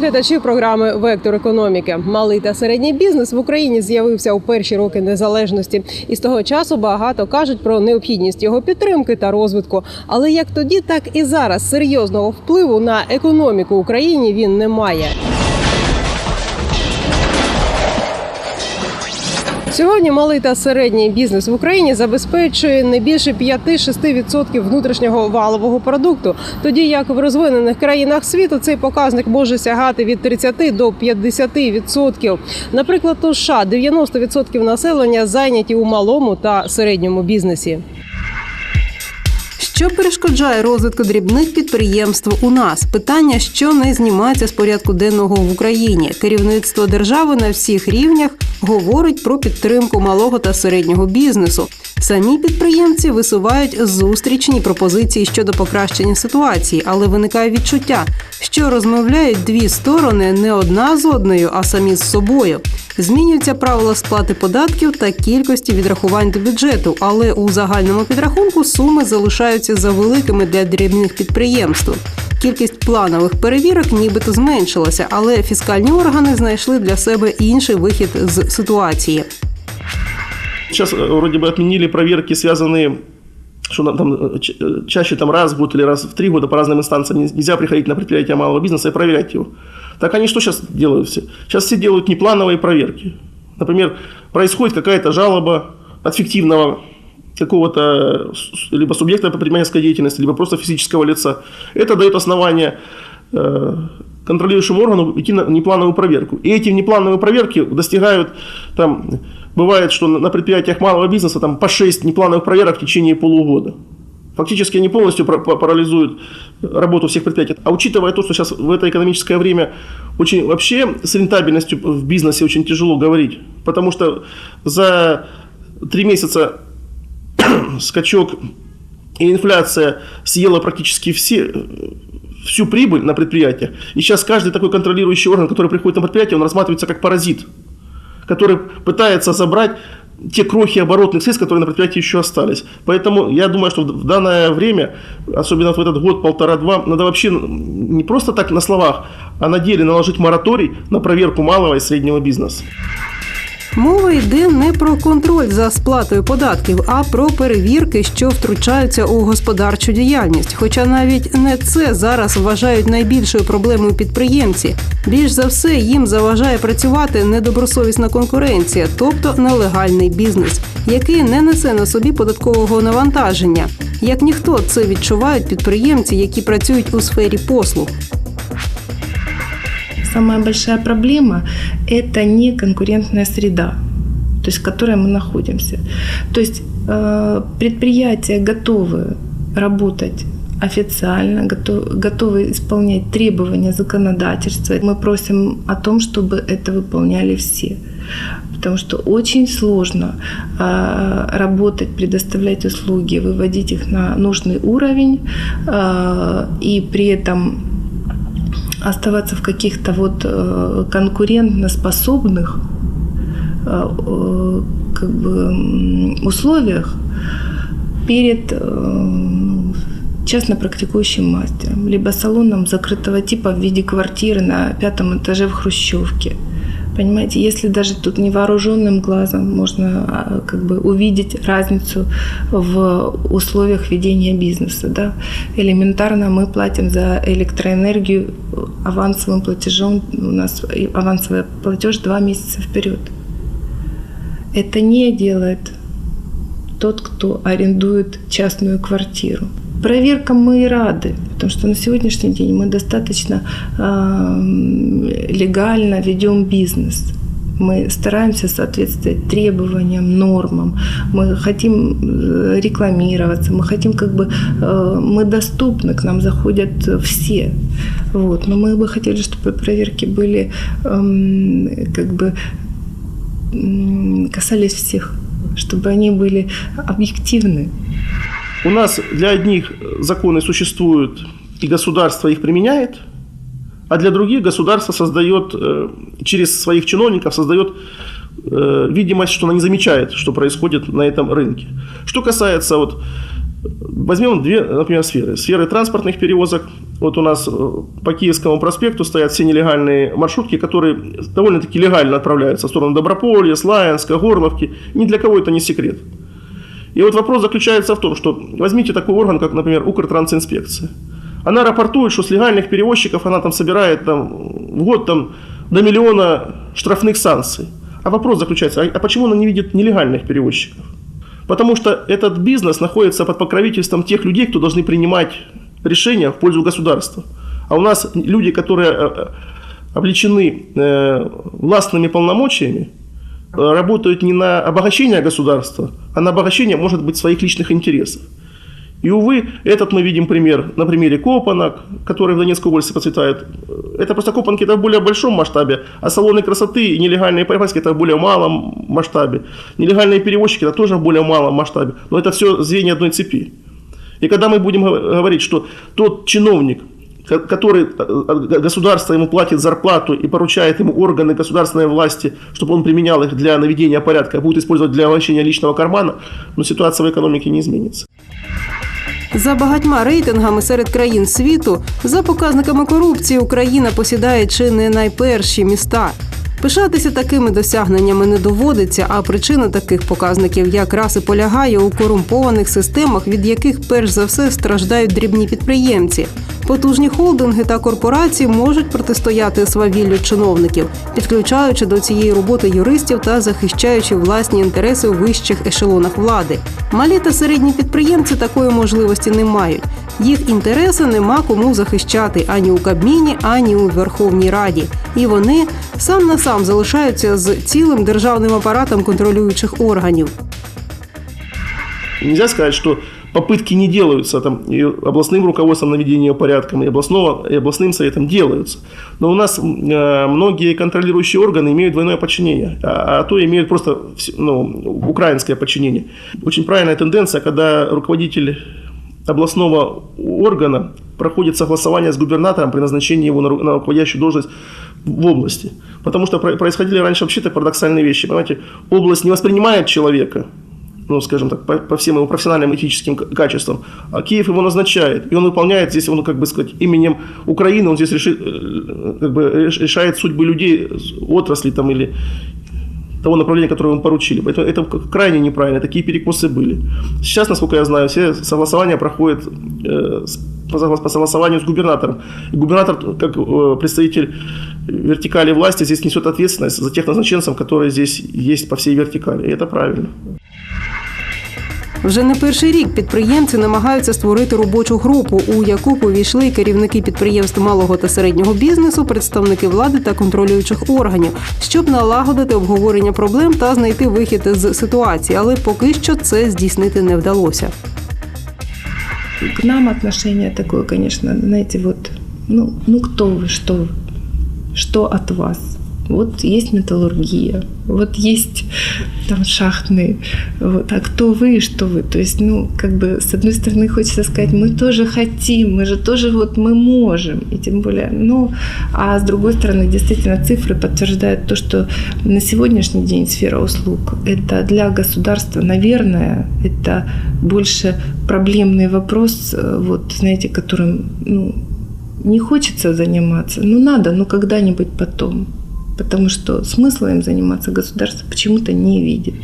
Вітаю глядачів програми Вектор економіки. Малий та середній бізнес в Україні з'явився у перші роки незалежності, і з того часу багато кажуть про необхідність його підтримки та розвитку. Але як тоді, так і зараз серйозного впливу на економіку України він не має. Сьогодні малий та середній бізнес в Україні забезпечує не більше 5-6% внутрішнього валового продукту, тоді як в розвинених країнах світу цей показник може сягати від 30 до 50%. Наприклад, у США 90% населення зайняті у малому та середньому бізнесі. Що перешкоджає розвитку дрібних підприємств у нас? Питання, що не знімається з порядку денного в Україні. Керівництво держави на всіх рівнях говорить про підтримку малого та середнього бізнесу. Самі підприємці висувають зустрічні пропозиції щодо покращення ситуації, але виникає відчуття, що розмовляють дві сторони не одна з одною, а самі з собою. Змінюються правила сплати податків та кількості відрахувань до бюджету, але у загальному підрахунку суми залишаються завеликими для дрібних підприємств. Кількість планових перевірок нібито зменшилася, але фіскальні органи знайшли для себе інший вихід з ситуації. Сейчас э, вроде бы отменили проверки, связанные что нам там э, э, чаще там раз в год или раз в три года по разным инстанциям Не- нельзя приходить на предприятие малого бизнеса и проверять его. Так они что сейчас делают все? Сейчас все делают неплановые проверки. Например, происходит какая-то жалоба от фиктивного какого-то либо субъекта предпринимательской деятельности, либо просто физического лица. Это дает основание контролирующему органу идти на неплановую проверку. И эти внеплановые проверки достигают, там, бывает, что на предприятиях малого бизнеса там по 6 неплановых проверок в течение полугода. Фактически они полностью пара- па- парализуют работу всех предприятий. А учитывая то, что сейчас в это экономическое время очень вообще с рентабельностью в бизнесе очень тяжело говорить, потому что за три месяца скачок и инфляция съела практически все, всю прибыль на предприятиях. И сейчас каждый такой контролирующий орган, который приходит на предприятие, он рассматривается как паразит, который пытается забрать те крохи оборотных средств, которые на предприятии еще остались. Поэтому я думаю, что в данное время, особенно в этот год, полтора-два, надо вообще не просто так на словах, а на деле наложить мораторий на проверку малого и среднего бизнеса. Мова йде не про контроль за сплатою податків, а про перевірки, що втручаються у господарчу діяльність. Хоча навіть не це зараз вважають найбільшою проблемою підприємці. Більш за все їм заважає працювати недобросовісна конкуренція, тобто нелегальний бізнес, який не несе на собі податкового навантаження. Як ніхто це відчувають підприємці, які працюють у сфері послуг. Самая большая проблема – это не конкурентная среда, то есть в которой мы находимся. То есть э, предприятия готовы работать официально, готов- готовы исполнять требования законодательства. Мы просим о том, чтобы это выполняли все. Потому что очень сложно э, работать, предоставлять услуги, выводить их на нужный уровень э, и при этом оставаться в каких-то вот э, конкурентоспособных э, э, как бы условиях перед э, частно практикующим мастером, либо салоном закрытого типа в виде квартиры на пятом этаже в Хрущевке. Понимаете, если даже тут невооруженным глазом можно а, как бы увидеть разницу в условиях ведения бизнеса, да, элементарно мы платим за электроэнергию авансовым платежом, у нас авансовый платеж два месяца вперед. Это не делает тот, кто арендует частную квартиру. Проверкам мы и рады, потому что на сегодняшний день мы достаточно э, легально ведем бизнес. Мы стараемся соответствовать требованиям, нормам. Мы хотим э, рекламироваться, мы хотим как бы, э, мы доступны, к нам заходят все. Вот. Но мы бы хотели, чтобы проверки были эм, как бы касались всех, чтобы они были объективны. У нас для одних законы существуют, и государство их применяет, а для других государство создает, э, через своих чиновников создает э, видимость, что она не замечает, что происходит на этом рынке. Что касается вот Возьмем две, например, сферы. Сферы транспортных перевозок. Вот у нас э, по Киевскому проспекту стоят все нелегальные маршрутки, которые довольно-таки легально отправляются в сторону Доброполья, Славянска, Горловки. Ни для кого это не секрет. И вот вопрос заключается в том, что возьмите такой орган, как, например, Укртрансинспекция. Она рапортует, что с легальных перевозчиков она там собирает там, в год там, до миллиона штрафных санкций. А вопрос заключается, а, а почему она не видит нелегальных перевозчиков? Потому что этот бизнес находится под покровительством тех людей, кто должны принимать решения в пользу государства. А у нас люди, которые э, э, обличены э, властными полномочиями, работают не на обогащение государства, а на обогащение, может быть, своих личных интересов. И, увы, этот мы видим пример на примере Копанок, который в Донецкой области процветает. Это просто Копанки это в более большом масштабе, а салоны красоты и нелегальные поездки это в более малом масштабе. Нелегальные перевозчики это тоже в более малом масштабе. Но это все звенья одной цепи. И когда мы будем говорить, что тот чиновник, который государство ему платит зарплату и поручает ему органы государственной власти, чтобы он применял их для наведения порядка, будет использовать для обогащения личного кармана, но ситуация в экономике не изменится. За багатьма рейтингами серед країн світу, за показниками корупції, Україна посідає чи не найперші міста. Пишатися такими досягненнями не доводиться, а причина таких показників якраз і полягає у корумпованих системах, від яких перш за все страждають дрібні підприємці. Потужні холдинги та корпорації можуть протистояти свавіллю чиновників, підключаючи до цієї роботи юристів та захищаючи власні інтереси у вищих ешелонах влади. Малі та середні підприємці такої можливості не мають. Їх інтереси нема кому захищати ані у Кабміні, ані у Верховній Раді. І вони сам на сам залишаються з цілим державним апаратом контролюючих органів. Нельзя сказать, что попытки не делаются там, и областным руководством наведения порядка, и, областного, и областным советом делаются. Но у нас э, многие контролирующие органы имеют двойное подчинение, а, а то имеют просто ну, украинское подчинение. Очень правильная тенденция, когда руководитель областного органа проходит согласование с губернатором при назначении его на, на руководящую должность в области. Потому что происходили раньше вообще-то парадоксальные вещи. Понимаете, область не воспринимает человека, ну, скажем так, по, по всем его профессиональным этическим качествам, а Киев его назначает, и он выполняет здесь, он, как бы сказать, именем Украины, он здесь решит, э, как бы решает судьбы людей, отрасли там или того направления, которое ему поручили. Поэтому это крайне неправильно, такие перекосы были. Сейчас, насколько я знаю, все согласования проходят э, по согласованию с губернатором. И губернатор, как э, представитель вертикали власти, здесь несет ответственность за тех назначенцев, которые здесь есть по всей вертикали. И это правильно. Вже не перший рік підприємці намагаються створити робочу групу, у яку повійшли керівники підприємств малого та середнього бізнесу, представники влади та контролюючих органів, щоб налагодити обговорення проблем та знайти вихід з ситуації. Але поки що це здійснити не вдалося. К нам отношение такое, конечно, знаете, вот, ну, ну кто вы, что что от вас? Вот есть металлургия, вот есть там шахтные, вот, а кто вы и что вы? То есть, ну, как бы, с одной стороны, хочется сказать, мы тоже хотим, мы же тоже вот мы можем, и тем более, ну, а с другой стороны, действительно, цифры подтверждают то, что на сегодняшний день сфера услуг – это для государства, наверное, это больше проблемный вопрос, вот, знаете, которым, ну, не хочется заниматься, ну, надо, но когда-нибудь потом потому что смысла им заниматься государство почему-то не видит.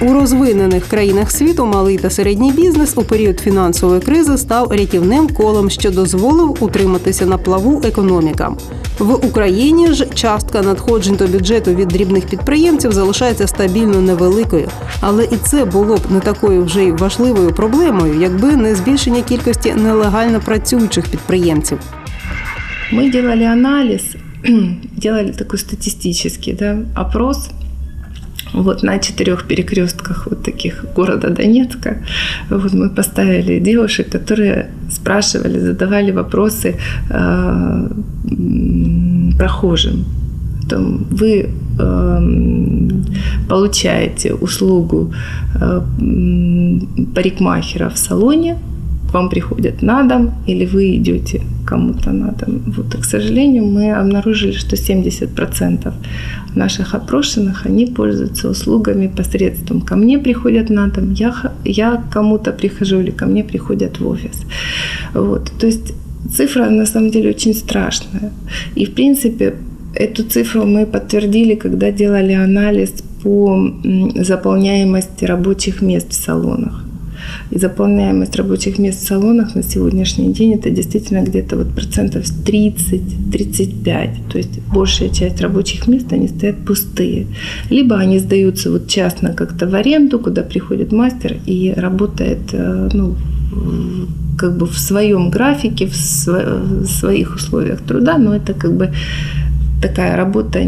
У розвинених країнах світу малий та середній бізнес у період фінансової кризи став рятівним колом, що дозволив утриматися на плаву економікам. В Україні ж частка надходжень до бюджету від дрібних підприємців залишається стабільно невеликою, але і це було б не такою вже й важливою проблемою, якби не збільшення кількості нелегально працюючих підприємців. Ми делали аналіз делали такой статистический да, опрос вот на четырех перекрестках вот таких города Донецка. Вот мы поставили девушек, которые спрашивали, задавали вопросы э, прохожим. Там, вы э, получаете услугу э, парикмахера в салоне, к вам приходят на дом или вы идете кому-то на дом. Вот, и, к сожалению, мы обнаружили, что 70% наших опрошенных, они пользуются услугами посредством «ко мне приходят на дом», «я, я к кому-то прихожу» или «ко мне приходят в офис». Вот, то есть цифра на самом деле очень страшная. И, в принципе, эту цифру мы подтвердили, когда делали анализ по заполняемости рабочих мест в салонах. И заполняемость рабочих мест в салонах на сегодняшний день это действительно где-то вот процентов 30-35. То есть большая часть рабочих мест, они стоят пустые. Либо они сдаются вот частно как-то в аренду, куда приходит мастер и работает э, ну, как бы в своем графике, в сво- в своих условиях труда, но это как бы такая работа,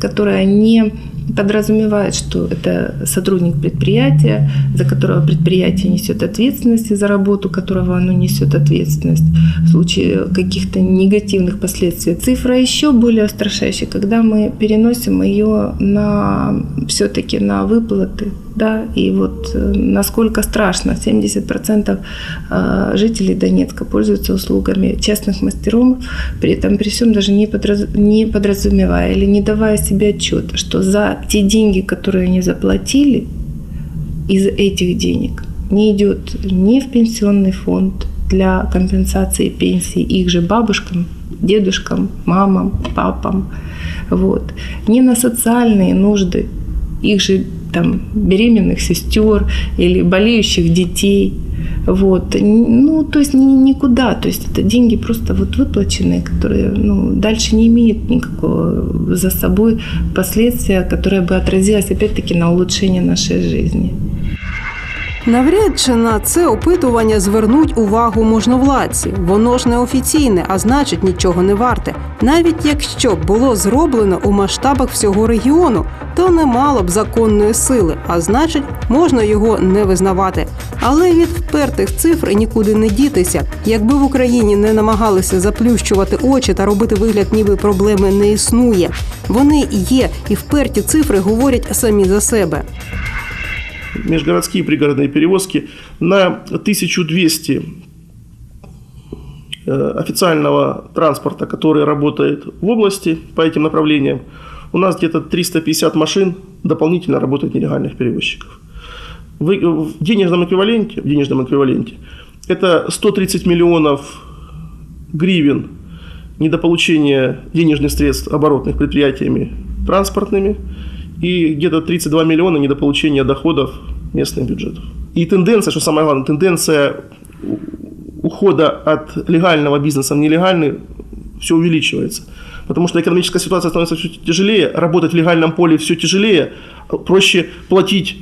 которая не подразумевает, что это сотрудник предприятия, за которого предприятие несет ответственность и за работу которого оно несет ответственность в случае каких-то негативных последствий. Цифра еще более устрашающая, когда мы переносим ее на все-таки на выплаты, да, и вот э, насколько страшно, 70% э, жителей Донецка пользуются услугами частных мастеров, при этом при всем даже не, подраз- не подразумевая или не давая себе отчета, что за те деньги, которые они заплатили, из этих денег не идет ни в пенсионный фонд для компенсации пенсии их же бабушкам, дедушкам, мамам, папам, вот, ни на социальные нужды их же там беременных сестер или болеющих детей. Вот. Ну, то есть ни- никуда. То есть это деньги просто вот выплаченные, которые ну, дальше не имеют никакого за собой последствия, которое бы отразилось опять-таки на улучшение нашей жизни. Навряд чи на це опитування звернуть увагу можновладці. Воно ж не офіційне, а значить нічого не варте. Навіть якщо б було зроблено у масштабах всього регіону, то не мало б законної сили, а значить, можна його не визнавати. Але від впертих цифр нікуди не дітися. Якби в Україні не намагалися заплющувати очі та робити вигляд, ніби проблеми не існує. Вони є, і вперті цифри говорять самі за себе. Межгородские и пригородные перевозки на 1200 э, официального транспорта, который работает в области по этим направлениям, у нас где-то 350 машин дополнительно работает нелегальных перевозчиков. В, в денежном эквиваленте, в денежном эквиваленте это 130 миллионов гривен недополучения денежных средств оборотных предприятиями транспортными и где-то 32 миллиона недополучения доходов местных бюджетов. И тенденция, что самое главное, тенденция ухода от легального бизнеса в нелегальный все увеличивается. Потому что экономическая ситуация становится все тяжелее, работать в легальном поле все тяжелее, проще платить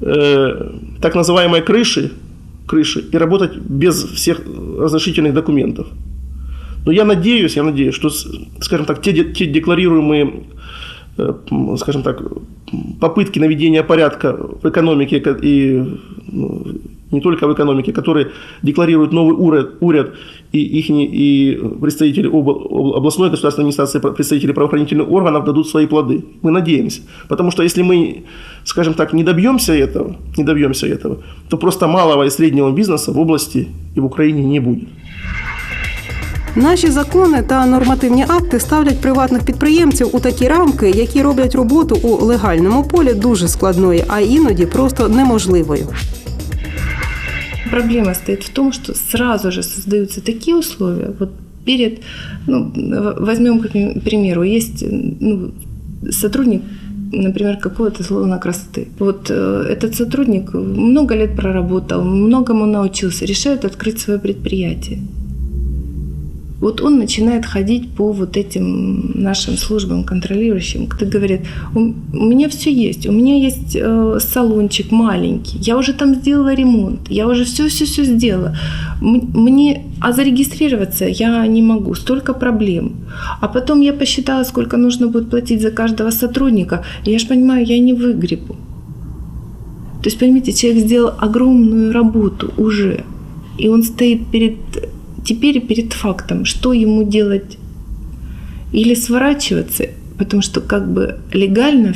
э, так называемые крыши, крыши и работать без всех разрешительных документов. Но я надеюсь, я надеюсь, что, скажем так, те, те декларируемые, скажем так, попытки наведения порядка в экономике ко- и ну, не только в экономике, которые декларирует новый уряд, уряд и, их, и представители обл- областной государственной администрации, пр- представители правоохранительных органов дадут свои плоды. Мы надеемся. Потому что если мы, скажем так, не добьемся этого, не добьемся этого, то просто малого и среднего бизнеса в области и в Украине не будет. Наші закони та нормативні акти ставлять приватних підприємців у такі рамки, які роблять роботу у легальному полі дуже складною, а іноді просто неможливою. Проблема стоит в том, что сразу же создаются такие условия. Вот перед, ну, в- возьмем к примеру, есть ну, сотрудник, например, какого-то салона красоты. Вот э, этот сотрудник много лет проработал, многому научился, решает открыть свое предприятие. Вот он начинает ходить по вот этим нашим службам контролирующим, кто говорит, у, меня все есть, у меня есть э, салончик маленький, я уже там сделала ремонт, я уже все-все-все сделала. Мне, а зарегистрироваться я не могу, столько проблем. А потом я посчитала, сколько нужно будет платить за каждого сотрудника, и я же понимаю, я не выгребу. То есть, понимаете, человек сделал огромную работу уже, и он стоит перед теперь перед фактом, что ему делать или сворачиваться, потому что как бы легально